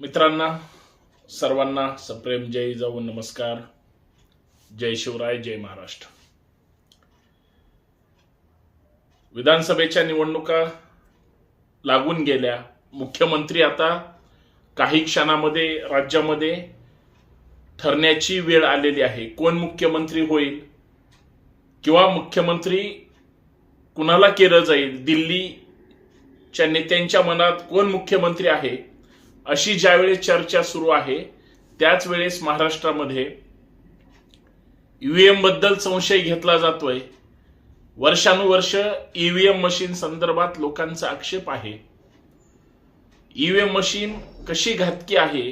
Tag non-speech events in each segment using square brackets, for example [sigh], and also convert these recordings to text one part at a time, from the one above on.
मित्रांना सर्वांना सप्रेम जय जाऊ नमस्कार. जय शिवराय जय महाराष्ट्र. विधानसभेच्या निवडणुका लागून गेल्या. मुख्यमंत्री आता काही क्षणामध्ये राज्यामध्ये ठरण्याची वेळ आलेली आहे. कोण मुख्यमंत्री होईल किंवा मुख्यमंत्री कुणाला केलं जाईल? दिल्लीच्या नेत्यांच्या मनात कोण मुख्यमंत्री आहे? अशी ज्यावेळेस चर्चा सुरू आहे त्याच वेळेस महाराष्ट्रामध्ये ईव्हीएमबद्दल संशय घेतला जातोय. वर्षानुवर्ष ईव्हीएम मशीन संदर्भात लोकांचा आक्षेप आहे. ईव्हीएम मशीन कशी घातकी आहे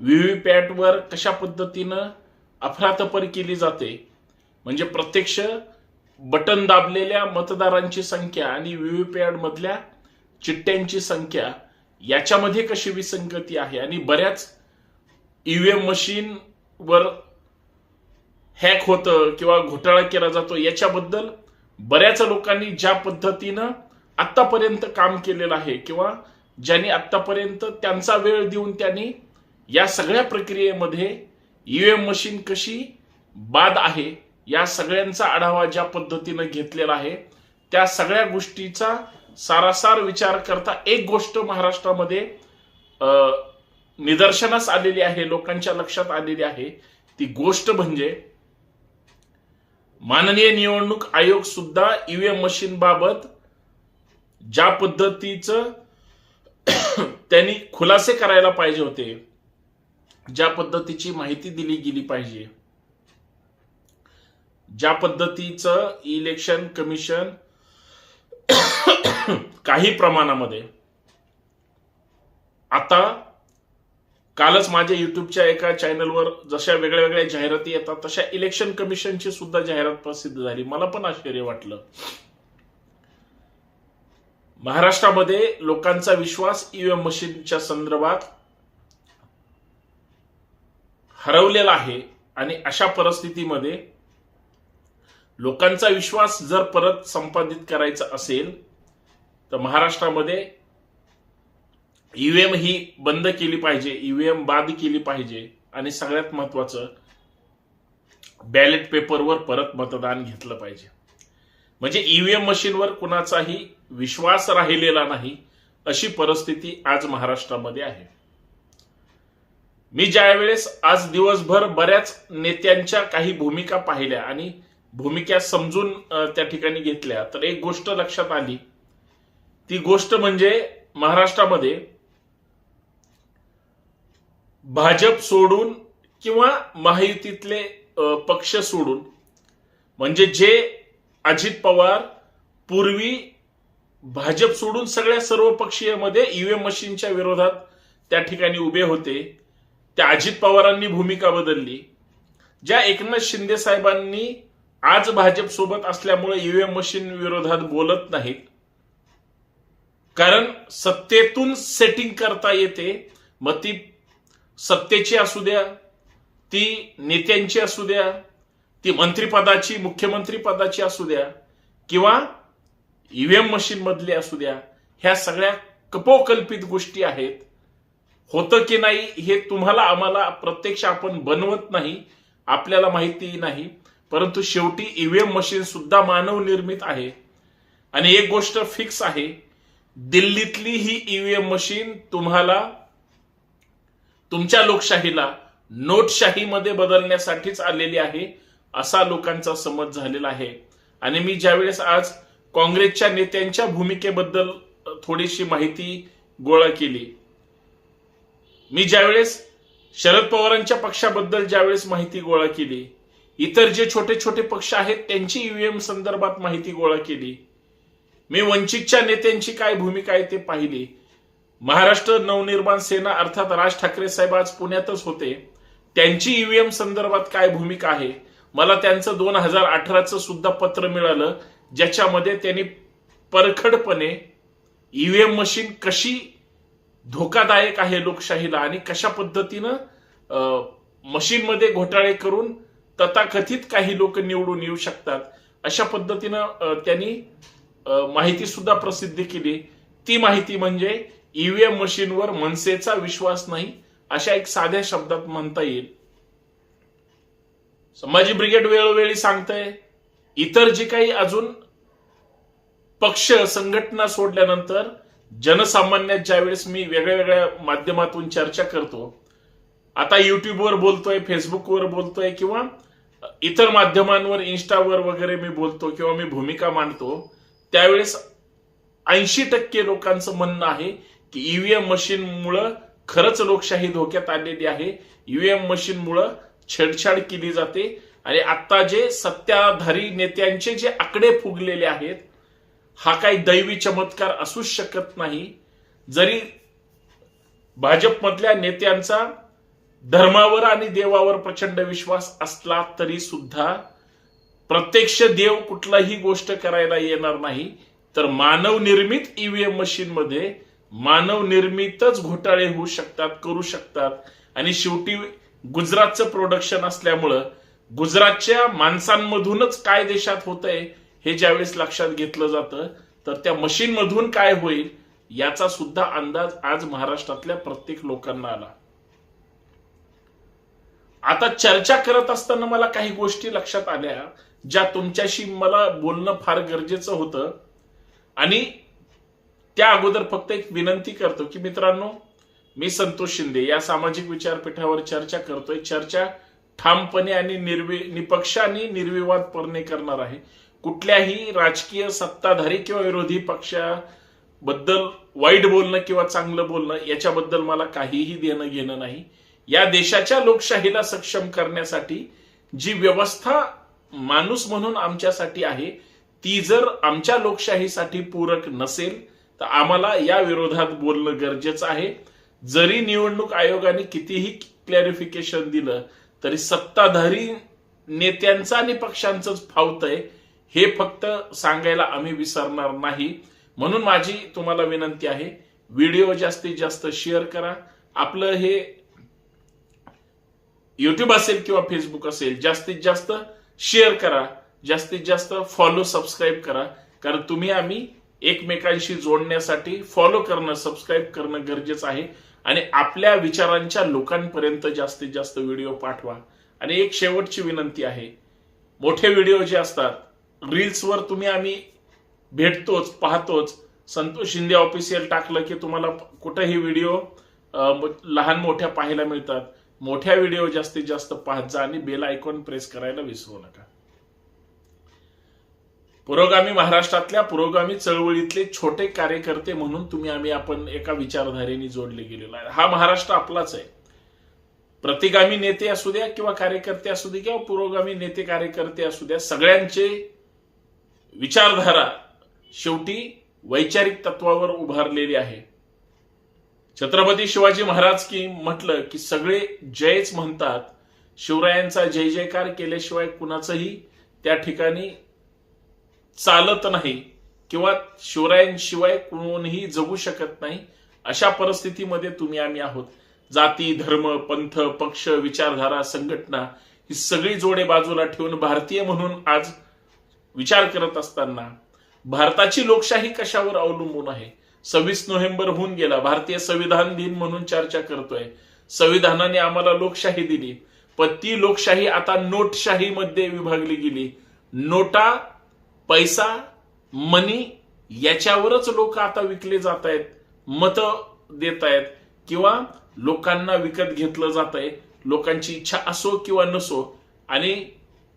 व्हीव्हीपॅटवर कशा पद्धतीनं अफरातफर केली जाते म्हणजे प्रत्यक्ष बटन दाबलेल्या मतदारांची संख्या आणि व्हीव्हीपॅट मधल्या चिठ्ठ्यांची संख्या याच्यामध्ये कशी विसंगती आहे? आणि बऱ्याच ईव्हीएम मशीन वर हॅक होतं किंवा घोटाळा केला जातो याच्याबद्दल बऱ्याच लोकांनी ज्या पद्धतीनं आतापर्यंत काम केलेलं आहे किंवा ज्यांनी आतापर्यंत त्यांचा वेळ देऊन त्यांनी या सगळ्या प्रक्रियेमध्ये ईव्हीएम मशीन कशी बाद आहे या सगळ्यांचा आढावा ज्या पद्धतीनं घेतलेला आहे त्या सगळ्या गोष्टीचा सारासार विचार करता एक गोष्ट महाराष्ट्रामध्ये निदर्शनास आलेली आहे लोकांच्या लक्षात आलेली आहे. ती गोष्ट म्हणजे माननीय निवडणूक आयोग सुद्धा ईव्हीएम मशीन बाबत ज्या पद्धतीचं [coughs] त्यांनी खुलासे करायला पाहिजे होते ज्या पद्धतीची माहिती दिली गेली पाहिजे. ज्या पद्धतीचं इलेक्शन कमिशन काही प्रमाणामध्ये. आता कालच माझ्या युट्यूबच्या एका चॅनलवर जशा वेगळ्या वेगळ्या जाहिराती येतात तशा इलेक्शन कमिशनची सुद्धा जाहिरात प्रसिद्ध झाली. मला पण आश्चर्य वाटलं. महाराष्ट्रामध्ये लोकांचा विश्वास ईव्हीएम मशीनच्या संदर्भात हरवलेला आहे आणि अशा परिस्थितीमध्ये लोकांचा विश्वास जर परत संपादित करायचा असेल तर महाराष्ट्रामध्ये ईव्हीएम ही बंद केली पाहिजे ईव्हीएम बाद केली पाहिजे आणि सगळ्यात महत्वाचं बॅलेट पेपरवर परत मतदान घेतलं पाहिजे. म्हणजे ईव्हीएम मशीनवर कुणाचाही विश्वास राहिलेला नाही अशी परिस्थिती आज महाराष्ट्रामध्ये आहे. मी ज्या वेळेस आज दिवसभर बऱ्याच नेत्यांच्या काही भूमिका पाहिल्या आणि भूमिका समजून त्या ठिकाणी घेतल्या तर एक गोष्ट लक्षात आली. ती गोष्ट म्हणजे महाराष्ट्रामध्ये भाजप सोडून किंवा महायुतीतले पक्ष सोडून म्हणजे जे अजित पवार पूर्वी भाजप सोडून सगळ्या सर्व पक्षीयमध्ये ईव्हीएम मशीनच्या विरोधात त्या ठिकाणी उभे होते त्या अजित पवारांनी भूमिका बदलली. ज्या एकनाथ शिंदे साहेबांनी आज भाजप सोबत असल्यामुळे ईव्हीएम मशीन विरोधात बोलत नाहीत कारण सत्तेतून सेटिंग करता येते. मग ती सत्तेची असू द्या ती नेत्यांची असू द्या ती मंत्रीपदाची मुख्यमंत्री पदाची असू द्या किंवा ईव्हीएम मशीन मधली असू द्या ह्या सगळ्या कपोकल्पित गोष्टी आहेत. होतं की नाही हे तुम्हाला आम्हाला प्रत्यक्ष आपण बनवत नाही आपल्याला माहिती नाही. परंतु शेवटी ईव्हीएम मशीन सुद्धा मानव निर्मित आहे. आणि एक गोष्ट फिक्स आहे दिल्लीतली ही ईव्हीएम मशीन तुम्हाला तुमच्या लोकशाहीला नोटशाहीमध्ये बदलण्यासाठीच आलेली आहे असा लोकांचा समज झालेला आहे. आणि मी ज्यावेळेस आज काँग्रेसच्या नेत्यांच्या भूमिकेबद्दल थोडीशी माहिती गोळा केली मी ज्यावेळेस शरद पवारांच्या पक्षाबद्दल ज्यावेळेस माहिती गोळा केली इतर जे छोटे छोटे पक्ष आहेत त्यांची ईव्हीएम संदर्भात माहिती गोळा केली मी वंचितच्या नेत्यांची काय भूमिका आहे ते पाहिली. महाराष्ट्र नवनिर्माण सेना अर्थात राज ठाकरे साहेब आज पुण्यातच होते. त्यांची ईव्हीएम संदर्भात काय भूमिका आहे? मला त्यांचं दोन हजार अठराचं सुद्धा पत्र मिळालं ज्याच्यामध्ये त्यांनी परखडपणे ईव्हीएम मशीन कशी धोकादायक आहे लोकशाहीला आणि कशा पद्धतीनं मशीनमध्ये घोटाळे करून तथाकथित काही लोक निवडून येऊ शकतात अशा पद्धतीनं त्यांनी माहिती सुद्धा प्रसिद्ध केली. ती माहिती म्हणजे ईव्हीएम मशीनवर मनसेचा विश्वास नाही अशा एक साध्या शब्दात म्हणता येईल. संभाजी ब्रिगेड वेळोवेळी सांगतंय इतर जे काही अजून पक्ष संघटना सोडल्यानंतर जनसामान्यात ज्यावेळेस मी वेगळ्या वेगळ्या माध्यमातून चर्चा करतो आता युट्यूबवर बोलतोय फेसबुकवर बोलतोय किंवा इतर माध्यमांवर इन्स्टावर वगैरे मी बोलतो किंवा मी भूमिका मांडतो त्यावेळेस ऐंशी टक्के लोकांचं म्हणणं आहे की ईव्हीएम मशीनमुळं खरंच लोकशाही धोक्यात आलेली आहे. ईव्हीएम मशीनमुळं छेडछाड केली जाते. आणि आता जे सत्ताधारी नेत्यांचे जे आकडे फुगलेले आहेत हा काही दैवी चमत्कार असूच शकत नाही. जरी भाजपमधल्या नेत्यांचा धर्मावर आणि देवावर प्रचंड विश्वास असला तरी सुद्धा प्रत्यक्ष देव कुठलाही गोष्ट करायला येणार नाही तर मानव निर्मित ईव्हीएम मशीन मध्ये मानव निर्मितच घोटाळे होऊ शकतात करू शकतात. आणि शेवटी गुजरातचं प्रोडक्शन असल्यामुळं गुजरातच्या माणसांमधूनच काय देशात होतंय हे ज्यावेळेस लक्षात घेतलं जातं तर त्या मशीन मधून काय होईल याचा सुद्धा अंदाज आज महाराष्ट्रातल्या प्रत्येक लोकांना आला. आता चर्चा करत असताना मला काही गोष्टी लक्षात आल्या. ज्या तुमच्याशी मला बोलणं फार गरजेचं होतं आणि त्या अगोदर फक्त एक विनंती करतो की मित्रांनो मी संतोष शिंदे या सामाजिक विचारपीठावर चर्चा करतोय. चर्चा ठामपणे आणि निर्वि निपक्ष आणि निर्विवादपणे करणार आहे. कुठल्याही राजकीय सत्ताधारी किंवा विरोधी पक्षाबद्दल वाईट बोलणं किंवा चांगलं बोलणं याच्याबद्दल मला काहीही देणं घेणं नाही. या देशाच्या लोकशाहीला सक्षम करण्यासाठी जी व्यवस्था माणूस म्हणून आमच्यासाठी आहे ती जर आमच्या लोकशाहीसाठी पूरक नसेल तर आम्हाला या विरोधात बोलणं गरजेचं आहे. जरी निवडणूक आयोगाने कितीही क्लॅरिफिकेशन दिलं तरी सत्ताधारी नेत्यांचं आणि पक्षांचंच फावतंय हे फक्त सांगायला आम्ही विसरणार नाही. म्हणून माझी तुम्हाला विनंती आहे व्हिडिओ जास्तीत जास्त शेअर करा. आपलं हे युट्यूब असेल किंवा फेसबुक असेल जास्तीत जास्त शेअर करा. जास्तीत जास्त फॉलो सबस्क्राईब करा. कारण तुम्ही आम्ही एकमेकांशी जोडण्यासाठी फॉलो करणं सबस्क्राईब करणं गरजेचं आहे. आणि आपल्या विचारांच्या लोकांपर्यंत जास्तीत जास्त व्हिडिओ पाठवा. आणि एक शेवटची विनंती आहे. मोठे व्हिडिओ जे असतात रील्सवर तुम्ही आम्ही भेटतोच पाहतोच. संतोष शिंदे ऑफिशियल टाकलं की तुम्हाला कुठेही व्हिडिओ लहान मोठ्या पाहायला मिळतात. मोठ्या व्हिडिओ जास्तीत जास्त पाहत जा आणि बेल आयकॉन प्रेस करायला विसरू नका. पुरोगामी महाराष्ट्रातल्या पुरोगामी चळवळीतले छोटे कार्यकर्ते म्हणून तुम्ही आम्ही आपण एका विचारधारेने जोडले गेलेलो आहे. हा महाराष्ट्र आपलाच आहे. प्रतिगामी नेते असू द्या किंवा कार्यकर्ते असू दे किंवा पुरोगामी नेते कार्यकर्ते असू द्या सगळ्यांचे विचारधारा शेवटी वैचारिक तत्वावर उभारलेली आहे. छत्रपती शिवाजी महाराज की म्हटलं की सगळे जयच म्हणतात. शिवरायांचा जय जयकार केल्याशिवाय कुणाचंही त्या ठिकाणी चालत नाही किंवा शिवरायांशिवाय कोणीही जगू शकत नाही अशा परिस्थितीमध्ये तुम्ही आम्ही आहोत. जाती धर्म पंथ पक्ष विचारधारा संघटना ही सगळी जोडे बाजूला ठेवून भारतीय म्हणून आज विचार करत असताना भारताची लोकशाही कशावर अवलंबून आहे? सव्वीस नोव्हेंबर होऊन गेला. भारतीय संविधान दिन म्हणून चर्चा करतोय. संविधानाने आम्हाला लोकशाही दिली. पण ती लोकशाही आता नोटशाही मध्ये विभागली गेली. नोटा पैसा मनी याच्यावरच लोक आता विकले जात आहेत मत देत आहेत किंवा लोकांना विकत घेतलं जात आहे लोकांची इच्छा असो किंवा नसो. आणि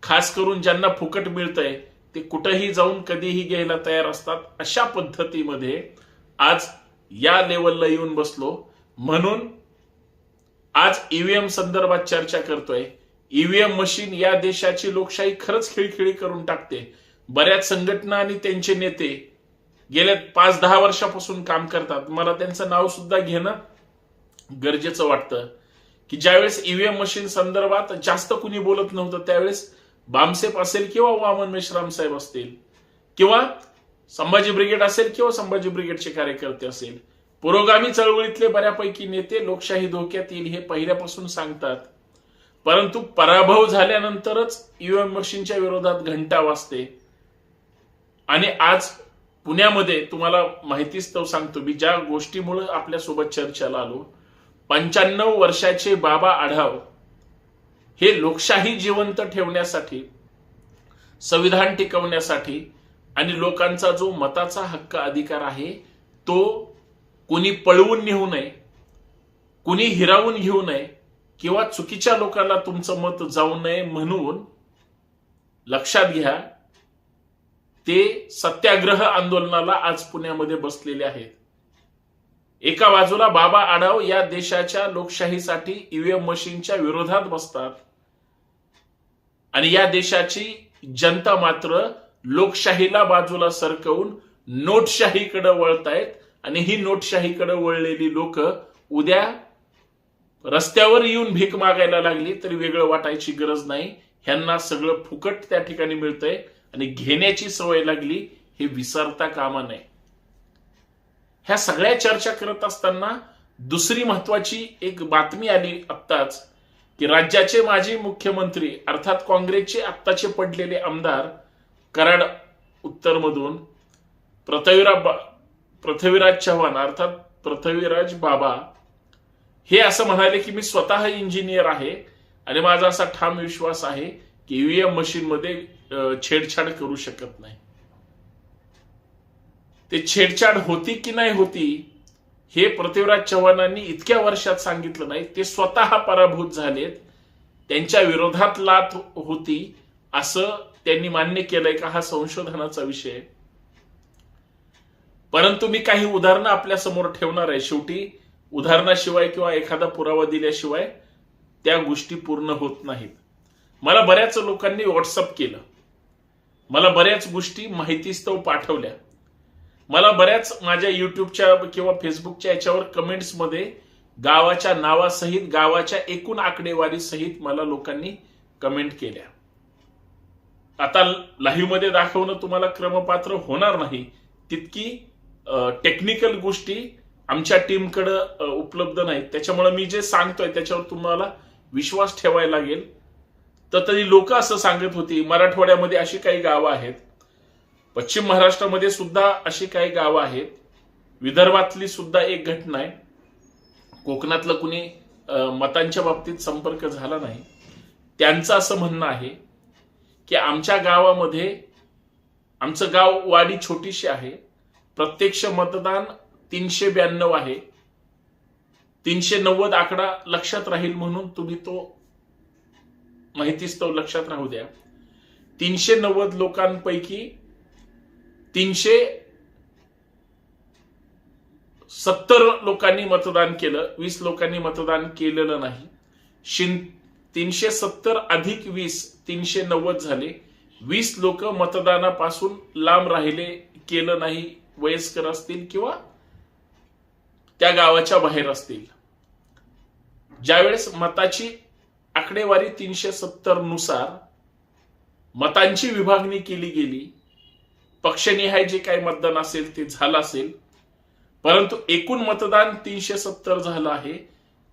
खास करून ज्यांना फुकट मिळतंय ते कुठंही जाऊन कधीही घ्यायला तयार असतात अशा पद्धतीमध्ये आज या लेवलला येऊन बसलो. म्हणून आज ईव्हीएम संदर्भात चर्चा करतोय. ईव्हीएम मशीन या देशाची लोकशाही खरंच खिळखिळी करून टाकते. बऱ्याच संघटना आणि त्यांचे नेते गेल्या पाच दहा वर्षापासून काम करतात. मला त्यांचं नाव सुद्धा घेणं गरजेचं वाटतं. की ज्यावेळेस ईव्हीएम मशीन संदर्भात जास्त कुणी बोलत नव्हतं त्यावेळेस बामसेप असेल किंवा वामन मेश्राम साहेब असतील. किंवा संभाजी ब्रिगेड असेल किंवा संभाजी ब्रिगेडचे कार्यकर्ते असेल पुरोगामी चळवळीतले बऱ्यापैकी नेते लोकशाही धोक्यात येईल हे पहिल्यापासून सांगतात. परंतु पराभव झाल्यानंतरच ईव्हीएम मशीनच्या विरोधात घंटा वाजते. आणि आज पुण्यामध्ये तुम्हाला माहितीच तो सांगतो मी ज्या गोष्टीमुळे आपल्यासोबत चर्चेला आलो पंच्याण्णव वर्षाचे बाबा आढाव हे लोकशाही जिवंत ठेवण्यासाठी संविधान टिकवण्यासाठी आणि लोकांचा जो मताचा हक्क अधिकार आहे तो कुणी पळवून नेऊ नये कुणी हिरावून घेऊ नये किंवा चुकीच्या लोकांना तुमचं मत जाऊ नये म्हणून लक्षात घ्या ते सत्याग्रह आंदोलनाला आज पुण्यामध्ये बसलेले आहेत. एका बाजूला बाबा आढाव या देशाच्या लोकशाहीसाठी ईव्हीएम मशीनच्या विरोधात बसतात. आणि या देशाची जनता मात्र लोकशाहीला बाजूला सरकवून नोटशाहीकडे वळतायत. आणि ही नोटशाहीकडे वळलेली लोक उद्या रस्त्यावर येऊन भीक मागायला लागली तरी वेगळं वाटायची गरज नाही. ह्यांना सगळं फुकट त्या ठिकाणी मिळतंय. आणि घेण्याची सवय लागली हे विसरता कामा नये. ह्या सगळ्या चर्चा करत असताना दुसरी महत्वाची एक बातमी आली आत्ताच की राज्याचे माजी मुख्यमंत्री अर्थात काँग्रेसचे आत्ताचे पडलेले आमदार कराड उत्तरमधून पृथ्वीराज पृथ्वीराज चव्हाण अर्थात पृथ्वीराज बाबा हे असं म्हणाले की मी स्वतः इंजिनियर आहे आणि माझा असा ठाम विश्वास आहे की ईव्हीएम मशीनमध्ये छेडछाड करू शकत नाही. ते छेडछाड होती की नाही होती हे पृथ्वीराज चव्हाणांनी इतक्या वर्षात सांगितलं नाही. ते स्वतः पराभूत झालेत. त्यांच्या विरोधात लात होती असं त्यांनी मान्य केलंय का हा संशोधनाचा विषय आहे. परंतु मी काही उदाहरणं आपल्यासमोर ठेवणार आहे. शेवटी उदाहरणाशिवाय किंवा एखादा पुरावा दिल्याशिवाय त्या गोष्टी पूर्ण होत नाहीत. मला बऱ्याच लोकांनी व्हॉट्सअप केलं. मला बऱ्याच गोष्टी माहितीस्तव पाठवल्या. मला बऱ्याच माझ्या युट्यूबच्या किंवा फेसबुकच्या याच्यावर कमेंट्समध्ये गावाच्या नावासहित गावाच्या एकूण आकडेवारीसहित मला लोकांनी कमेंट केल्या. आता लाईव्हमध्ये दाखवणं तुम्हाला क्रमपात्र होणार नाही. तितकी टेक्निकल गोष्टी आमच्या टीमकडे उपलब्ध नाहीत. त्याच्यामुळे मी जे सांगतोय त्याच्यावर तुम्हाला विश्वास ठेवायला लागेल. तर तरी लोक असं सांगत होती मराठवाड्यामध्ये अशी काही गावं आहेत. पश्चिम महाराष्ट्रामध्ये सुद्धा अशी काही गावं आहेत. विदर्भातली सुद्धा एक घटना आहे. कोकणातलं कुणी मतांच्या बाबतीत संपर्क झाला नाही. त्यांचं असं म्हणणं आहे की आमच्या गावामध्ये आमचं गाव वाडी छोटीशी आहे. प्रत्यक्ष मतदान तीनशे ब्याण्णव आहे. तीनशे नव्वद आकडा लक्षात राहील म्हणून तुम्ही तो माहितीस्तव लक्षात राहू द्या. तीनशे नव्वद लोकांपैकी तीनशे सत्तर लोकांनी मतदान केलं वीस लोकांनी मतदान केलेलं नाही. शिन तीनशे सत्तर अधिक वीस तीनशे नव्वद झाले. वीस लोक मतदानापासून लांब राहिले केलं नाही वयस्कर असतील किंवा त्या गावाच्या बाहेर असतील. ज्यावेळेस मताची आकडेवारी तीनशे सत्तरनुसार मतांची विभागणी केली गेली पक्षनिहाय जे काही मतदान असेल ते झालं असेल परंतु एकूण मतदान तीनशे सत्तर झालं आहे.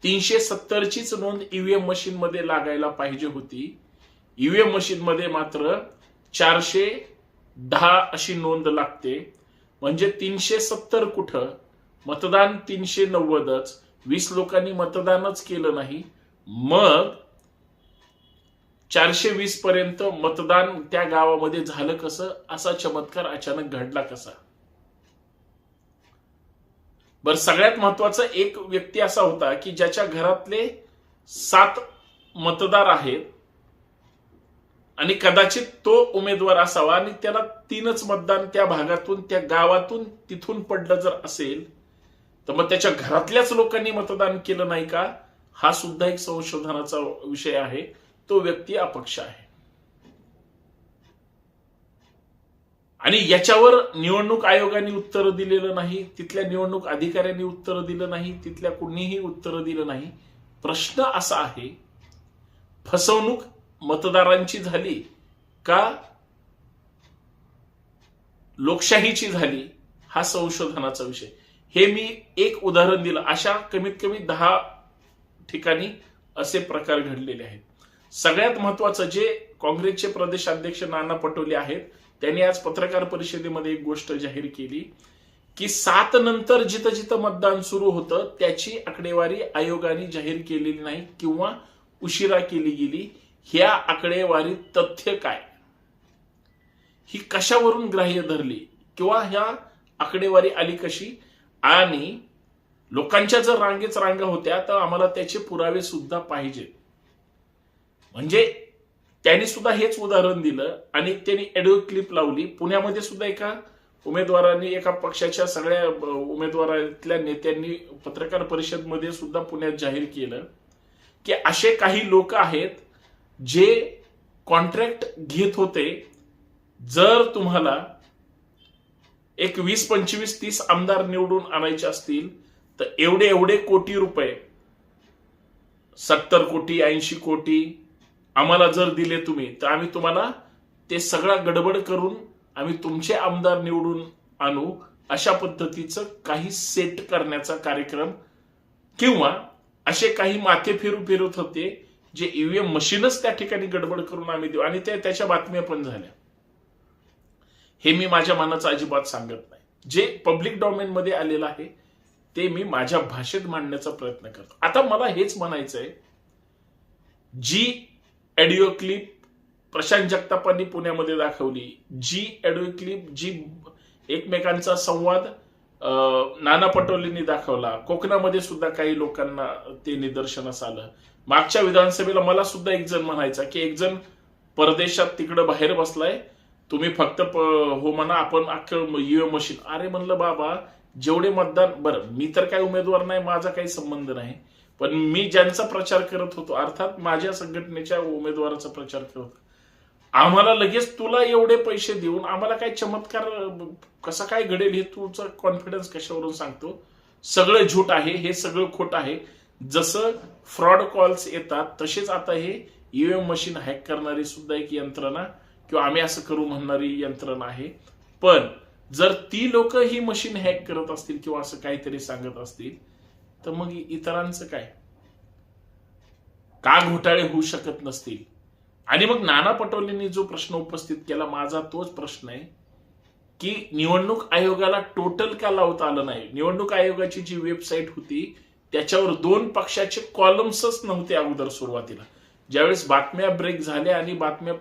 तीनशे सत्तरचीच नोंद ईव्हीएम मशीन मध्ये लागायला पाहिजे होती. ईव्हीएम मशीनमध्ये मात्र चारशे दहा अशी नोंद लागते. म्हणजे तीनशे सत्तर कुठं? मतदान तीनशे नव्वदच वीस लोकांनी मतदानच केलं नाही. मग चारशे वीस पर्यंत मतदान त्या गावामध्ये झालं कसं? असा चमत्कार अचानक घडला कसा? बर सगळ्यात महत्त्वाचा एक व्यक्ती असा होता की ज्याच्या घरातले सात मतदार आहेत. आणि कदाचित तो उमेदवार असावा आणि त्याला तीनच मतदान त्या भागातून त्या गावातून तिथून पडलं जर असेल तर मग त्याच्या घरातल्याच लोकांनी मतदान केलं नाही का? हा सुद्धा एक संशोधनाचा विषय आहे. तो व्यक्ती अपक्ष आहे. आणि याच्यावर निवडणूक आयोगाने उत्तर दिलेलं नाही तिथल्या निवडणूक अधिकाऱ्यांनी उत्तर दिलं नाही तिथल्या कुणीही उत्तर दिलं नाही. प्रश्न असा आहे फसवणूक मतदारांची झाली का लोकशाहीची झाली हा संशोधनाचा विषय. हे मी एक उदाहरण दिलं. अशा कमीत कमी दहा ठिकाणी असे प्रकार घडलेले आहेत. सगळ्यात महत्वाचं जे काँग्रेसचे प्रदेशाध्यक्ष नाना पटोले आहेत त्यांनी आज पत्रकार परिषदेमध्ये एक गोष्ट जाहीर केली की सात नंतर जिथं जिथं मतदान सुरू होतं त्याची आकडेवारी आयोगाने जाहीर केलेली नाही किंवा उशिरा केली गेली. ह्या आकडेवारीत तथ्य काय? ही कशावरून ग्राह्य धरली? किंवा ह्या आकडेवारी आली कशी? आणि लोकांच्या जर रांगेच रांगा होत्या तर आम्हाला त्याचे पुरावे सुद्धा पाहिजे. म्हणजे त्यांनी सुद्धा हेच उदाहरण दिलं आणि त्यांनी ऑडिओ क्लिप लावली. पुण्यामध्ये सुद्धा एका उमेदवारांनी एका पक्षाच्या सगळ्या उमेदवारातल्या नेत्यांनी पत्रकार परिषदमध्ये सुद्धा पुण्यात जाहीर केलं की असे काही लोक आहेत जे कॉन्ट्रॅक्ट घेत होते जर तुम्हाला एक वीस पंचवीस तीस आमदार निवडून आणायचे असतील तर एवढे एवढे कोटी रुपये सत्तर कोटी ऐंशी कोटी आम्हाला जर दिले तुम्ही तर आम्ही तुम्हाला ते सगळा गडबड करून आम्ही तुमचे आमदार निवडून आणू अशा पद्धतीचं काही सेट करण्याचा कार्यक्रम किंवा असे काही माथे फिरू फिरत होते जे ईव्हीएम मशीनच त्या ठिकाणी गडबड करून आम्ही देऊ. आणि ते त्याच्या बातम्या पण झाल्या. हे मी माझ्या मनाचं अजिबात सांगत नाही. जे पब्लिक डॉमेन मध्ये आलेलं आहे ते मी माझ्या भाषेत मांडण्याचा प्रयत्न करतो. आता मला हेच म्हणायचंय जी ऑडिओ क्लिप प्रशांत जगतापांनी पुण्यामध्ये दाखवली जी ऑडिओ क्लिप जी एकमेकांचा संवाद नाना पटोलेंनी दाखवला कोकणामध्ये सुद्धा काही लोकांना ते निदर्शनास आलं मागच्या विधानसभेला मला सुद्धा एक जण म्हणायचा की एक जण परदेशात तिकडं बाहेर बसलाय तुम्ही फक्त हो म्हणा आपण अख्खं ईव्हीएम मशीन. अरे म्हणलं बाबा जेवढे मतदान बरं मी तर काही उमेदवार नाही माझा काही संबंध नाही. पण मी ज्यांचा प्रचार करत होतो अर्थात माझ्या संघटनेच्या उमेदवाराचा प्रचार करत होतो. आम्हाला लगेच तुला एवढे पैसे देऊन आम्हाला काय चमत्कार कसा काय घडेल हे तुझा कॉन्फिडन्स कशावरून सांगतो? सगळं झूट आहे हे सगळं खोट आहे. जसं फ्रॉड कॉल्स येतात तसेच आता हे ईव्हीएम मशीन हॅक करणारी सुद्धा एक यंत्रणा किंवा आम्ही असं करू म्हणणारी यंत्रणा आहे. पण जर ती लोक ही मशीन हॅक करत असतील किंवा असं काहीतरी सांगत असतील तर मग इतरांचं काय? का घोटाळे होऊ शकत नसतील? आणि मग नाना पटोलेंनी जो प्रश्न उपस्थित केला माझा तोच प्रश्न आहे की निवडणूक आयोगाला टोटल का लावता आलं नाही? निवडणूक आयोगाची जी वेबसाईट होती त्याच्यावर दोन पक्षाचे कॉलम्सच नव्हते अगोदर सुरुवातीला. ज्यावेळेस बातम्या ब्रेक झाल्या आणि बातम्या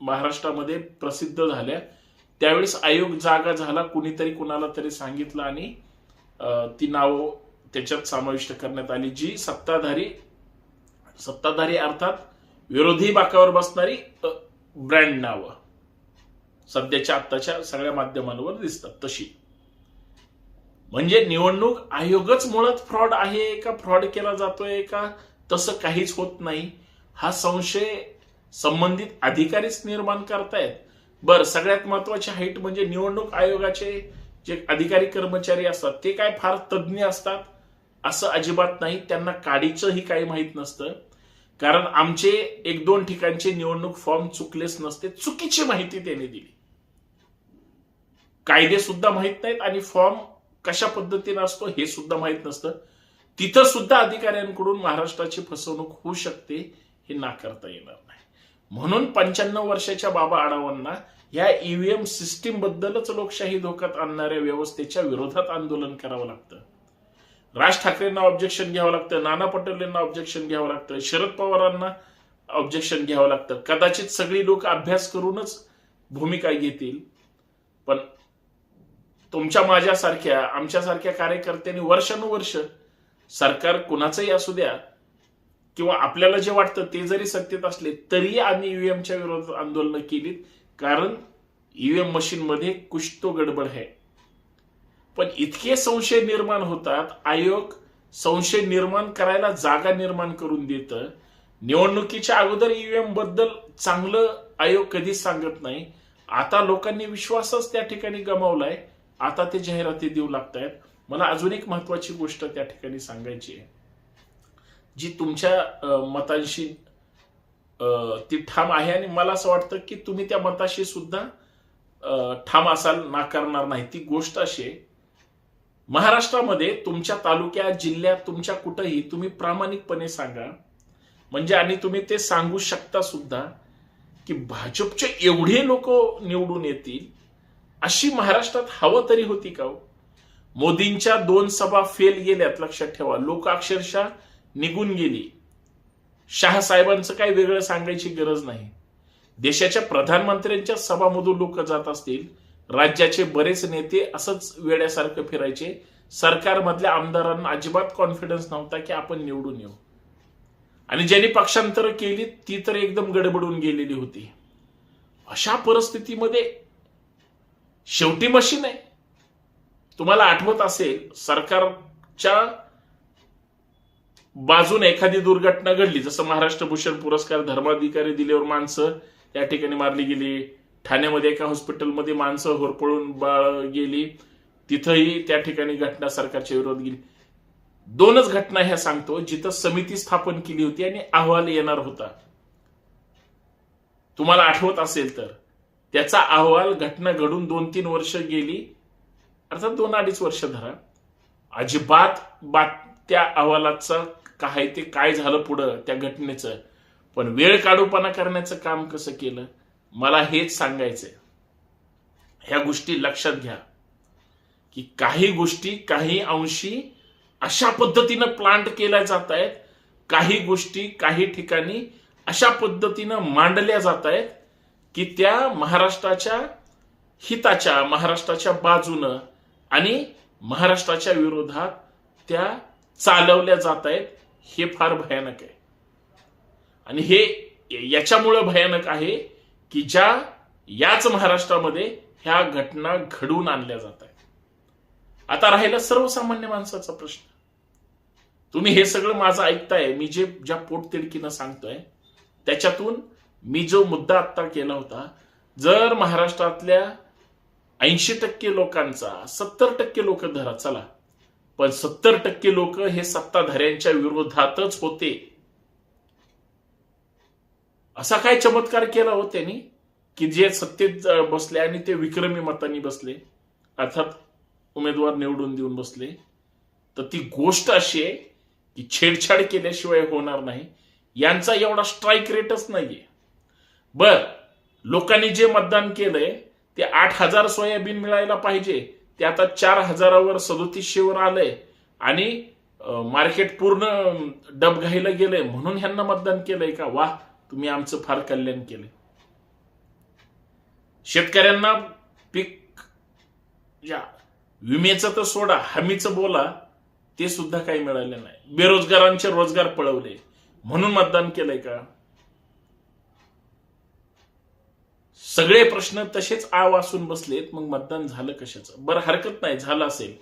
महाराष्ट्रामध्ये प्रसिद्ध झाल्या त्यावेळेस आयोग जागा झाला कुणीतरी कुणाला तरी सांगितलं आणि ती नावं त्याच्यात समाविष्ट करण्यात आली जी सत्ताधारी सत्ताधारी अर्थात विरोधी बाकावर बसणारी ब्रँड नावं. सध्याच्या आत्ताच्या सगळ्या माध्यमांवर दिसतात तशी. म्हणजे निवडणूक आयोगच मुळात फ्रॉड आहे का? फ्रॉड केला जातोय का? तसं काहीच होत नाही. हा संशय संबंधित अधिकारीच निर्माण करतायत. बर सगळ्यात महत्वाची हाईट म्हणजे निवडणूक आयोगाचे जे अधिकारी कर्मचारी असतात ते काय फार तज्ज्ञ असतात? असं अजिबात नाही. त्यांना काडीचंही काही माहीत नसतं. कारण आमचे एक दोन ठिकाणचे निवडणूक फॉर्म चुकलेच नसते. चुकीची माहिती त्यांनी दिली. कायदे सुद्धा माहीत नाहीत आणि फॉर्म कशा पद्धतीने असतो हे सुद्धा माहीत नसतं. तिथं सुद्धा अधिकाऱ्यांकडून महाराष्ट्राची फसवणूक होऊ शकते हे नाकारता येणार नाही. म्हणून पंच्याण्णव वर्षाच्या बाबा आढावांना या ईव्हीएम सिस्टीम बद्दलच लोकशाही धोक्यात आणणाऱ्या व्यवस्थेच्या विरोधात आंदोलन करावं लागतं. राज ठाकरेंना ऑब्जेक्शन घ्यावं लागतं नाना पटोलेंना ऑब्जेक्शन घ्यावं लागतं शरद पवारांना ऑब्जेक्शन घ्यावं लागतं. कदाचित सगळी लोक अभ्यास करूनच भूमिका घेतील. पण तुमच्या माझ्यासारख्या आमच्यासारख्या कार्यकर्त्यांनी वर्षानुवर्ष सरकार कुणाचंही असू द्या किंवा आपल्याला जे वाटतं ते जरी सत्तेत असले तरी आम्ही ईव्हीएमच्या विरोधात आंदोलनं केलीत. कारण ईव्हीएम मशीनमध्ये कुछ तो गडबड आहे. पण इतके संशय निर्माण होतात आयोग संशय निर्माण करायला जागा निर्माण करून देतं. निवडणुकीच्या अगोदर ईव्हीएमबद्दल चांगलं आयोग कधीच सांगत नाही. आता लोकांनी विश्वासच त्या ठिकाणी गमावलाय. आता ते जाहिराती देऊ लागतायत. मला अजून एक महत्वाची गोष्ट त्या ठिकाणी सांगायची आहे. जी तुमच्या मतांशी ती ठाम आहे आणि मला असं वाटतं की तुम्ही त्या मताशी सुद्धा ठाम असाल नाकारणार नाही. ती गोष्ट अशी आहे. महाराष्ट्रामध्ये तुमच्या तालुक्यात जिल्ह्यात तुमच्या कुठंही तुम्ही प्रामाणिकपणे सांगा. म्हणजे आणि तुम्ही ते सांगू शकता सुद्धा की भाजपचे एवढे लोक निवडून येतील अशी महाराष्ट्रात हवं तरी होती का हो? मोदींच्या दोन सभा फेल गेल्यात लक्षात ठेवा. लोक अक्षरशः निघून गेली. शाह साहेबांचं काही वेगळं सांगायची गरज नाही. देशाच्या प्रधानमंत्र्यांच्या सभामधून लोक जात असतील राज्याचे बरेच नेते असंच वेड्यासारखं फिरायचे. सरकारमधल्या आमदारांना अजिबात कॉन्फिडन्स नव्हता की आपण निवडून येऊ. आणि ज्यांनी पक्षांतर केली ती तर एकदम गडबडून गेलेली होती. अशा परिस्थितीमध्ये शेवटी मशीन आहे. तुम्हाला आठवत असेल सरकारच्या बाजूने एखादी दुर्घटना घडली. जसं महाराष्ट्र भूषण पुरस्कार धर्माधिकारी दिल्यावर माणसं या ठिकाणी मारली गेली. ठाण्यामध्ये एका हॉस्पिटलमध्ये माणसं होरपळून बाळ गेली. तिथंही त्या ठिकाणी घटना सरकारच्या विरोध गेली. दोनच घटना ह्या सांगतो जिथं समिती स्थापन केली होती आणि अहवाल येणार होता. तुम्हाला आठवत असेल तर त्याचा अहवाल घटना घडून दोन तीन वर्ष गेली. अर्थात दोन अडीच वर्ष धरा. अजिबात बात त्या अहवालाचं काय ते काय झालं पुढं त्या घटनेचं? पण वेळ काढूपणा करण्याचं काम कसं केलं? मला हेच सांगायचंय. ह्या गोष्टी लक्षात घ्या. की काही गोष्टी काही अंशी अशा पद्धतीनं प्लांट केल्या जात आहेत काही गोष्टी काही ठिकाणी अशा पद्धतीनं मांडल्या जात आहेत की त्या महाराष्ट्राच्या हिताच्या महाराष्ट्राच्या बाजूनं आणि महाराष्ट्राच्या विरोधात त्या चालवल्या जात आहेत हे फार भयानक आहे. आणि हे याच्यामुळं भयानक आहे की ज्या याच महाराष्ट्रामध्ये ह्या घटना घडवून आणल्या जात आहेत. आता राहिला सर्वसामान्य माणसाचा प्रश्न. तुम्ही हे सगळं माझं ऐकताय मी जे ज्या पोटतिडकीनं सांगतोय त्याच्यातून मी जो मुद्दा आत्ता केला होता जर महाराष्ट्रातल्या ऐंशी टक्के लोकांचा सत्तर टक्के लोक धरा चला. पण सत्तर टक्के लोक हे सत्ताधाऱ्यांच्या विरोधातच होते. असा काय चमत्कार केला हो त्यांनी? की जे सत्तेत बसले आणि ते विक्रमी मतांनी बसले. अर्थात उमेदवार निवडून देऊन बसले. तर ती गोष्ट अशी आहे की छेडछाड केल्याशिवाय होणार नाही. यांचा एवढा स्ट्राईक रेटच नाहीये. बर लोकांनी जे मतदान केलंय ते आठ हजार सोयाबीन मिळायला पाहिजे. ते आता चार हजारावर सदोतीसशेवर आलंय. आणि मार्केट पूर्ण डब घायला गेलंय. म्हणून ह्यांना मतदान केलंय का? वाह तुम्ही आमचं फार कल्याण केलंय. शेतकऱ्यांना पीक या विम्याचं तर सोडा हमीचं बोला ते सुद्धा काही मिळालं नाही. बेरोजगारांचे रोजगार पळवले. म्हणून मतदान केलंय का? सगळे प्रश्न तसेच आ वासून बसलेत मग मतदान झालं कशाचं? बरं हरकत नाही झालं असेल.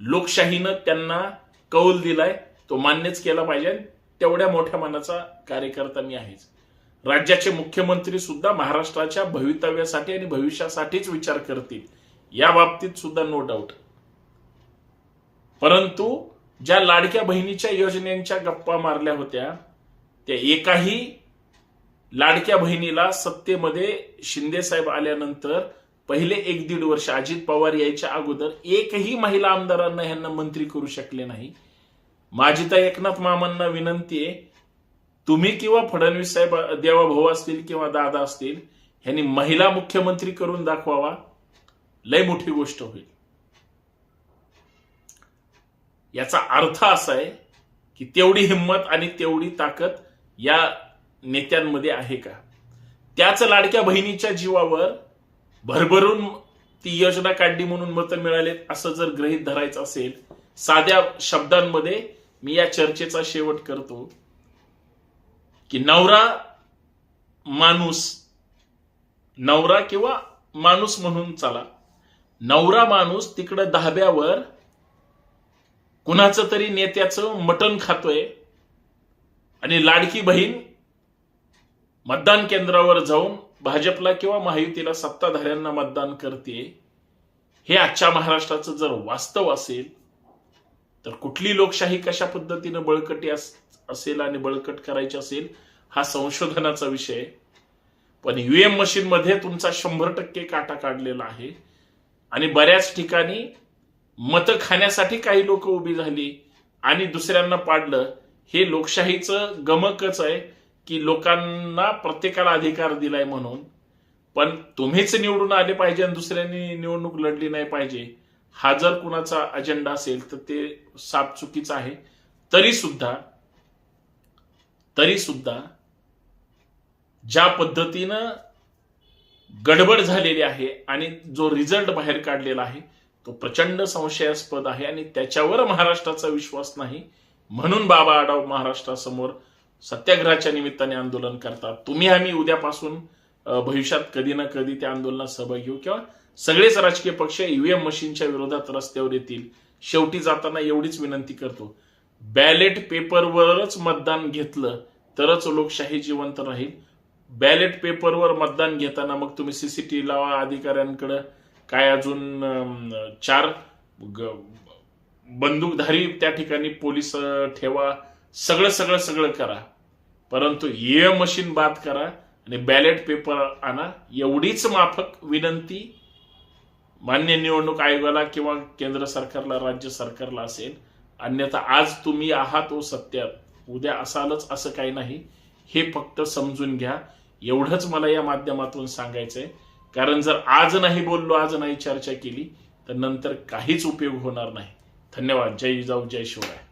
लोकशाहीनं त्यांना कौल दिलाय तो मान्यच केला पाहिजे तेवढ्या मोठ्या मनाचा कार्यकर्ता मी आहेच. राज्याचे मुख्यमंत्री सुद्धा महाराष्ट्राच्या भवितव्यासाठी आणि भविष्यासाठीच विचार करतील. या बाबतीत सुद्धा नो डाऊट परंतु ज्या लाडक्या बहिणीच्या योजनेच्या गप्पा मारल्या होत्या त्या एकाही लाडक्या बहिणीला सत्तेमध्ये शिंदे साहेब आल्यानंतर पहिले एक दीड वर्ष अजित पवार यायच्या अगोदर एकही महिला आमदारांना ह्यांना मंत्री करू शकले नाही. माझी तर एकनाथ मामांना विनंती आहे तुम्ही किंवा फडणवीस साहेब देवा भाऊ असतील किंवा दादा असतील ह्यांनी महिला मुख्यमंत्री करून दाखवावा. लय मोठी गोष्ट होईल. याचा अर्थ असा आहे की तेवढी हिंमत आणि तेवढी ताकद या नेत्यांमध्ये आहे का? त्याच लाडक्या बहिणीच्या जीवावर भरभरून ती योजना काढली म्हणून मतं मिळालेत असं जर ग्रहित धरायचं असेल साध्या शब्दांमध्ये मी या चर्चेचा शेवट करतो की नवरा माणूस नवरा किंवा माणूस म्हणून चला. नवरा माणूस तिकडं धाब्यावर कुणाचं तरी नेत्याचं मटण खातोय आणि लाडकी बहीण मतदान केंद्रावर जाऊन भाजपला किंवा महायुतीला सत्ताधाऱ्यांना मतदान करते हे आजच्या महाराष्ट्राचं जर वास्तव असेल तर कुठली लोकशाही कशा पद्धतीनं बळकटी असेल आणि बळकट करायची असेल हा संशोधनाचा विषय. पण युएम मशीन मध्ये तुमचा शंभर टक्के काटा काढलेला आहे. आणि बऱ्याच ठिकाणी मतं खाण्यासाठी काही लोक उभी झाली आणि दुसऱ्यांना पाडलं हे लोकशाहीचं गमकच आहे. की लोकांना प्रत्येकाला अधिकार दिलाय म्हणून पण तुम्हीच निवडून आले पाहिजे आणि दुसऱ्यांनी निवडणूक लढली नाही पाहिजे हा जर कुणाचा अजेंडा असेल तर ते साप चुकीचं आहे. तरी सुद्धा तरी सुद्धा ज्या पद्धतीनं गडबड झालेली आहे आणि जो रिझल्ट बाहेर काढलेला आहे तो प्रचंड संशयास्पद आहे आणि त्याच्यावर महाराष्ट्राचा विश्वास नाही. म्हणून बाबा आढाव महाराष्ट्रासमोर सत्याग्रहाच्या निमित्ताने आंदोलन करतात. तुम्ही आम्ही उद्यापासून भविष्यात कधी ना कधी त्या आंदोलनात सहभाग घेऊ किंवा सगळेच राजकीय पक्ष ईव्हीएम मशीनच्या विरोधात रस्त्यावर येतील. शेवटी जाताना एवढीच विनंती करतो. बॅलेट पेपरवरच मतदान घेतलं तरच लोकशाही जिवंत राहील. बॅलेट पेपरवर मतदान घेताना मग तुम्ही सीसीटीव्ही लावा अधिकाऱ्यांकडे. काय अजून चार बंदूकधारी त्या ठिकाणी पोलीस ठेवा. सगळं सगळं सगळं करा. परंतु ये मशीन बाद करा आणि बॅलेट पेपर आणा. एवढीच माफक विनंती मान्य निवडणूक आयोगाला किंवा केंद्र सरकारला राज्य सरकारला असेल. अन्यथा आज तुम्ही आहात ओ सत्यात. उद्या असालच असं काही नाही. हे फक्त समजून घ्या. एवढंच मला या माध्यमातून सांगायचंय. कारण जर आज नाही बोललो आज नाही चर्चा केली तर नंतर काहीच उपयोग होणार नाही. धन्यवाद. जय जाऊ जय शिवराय.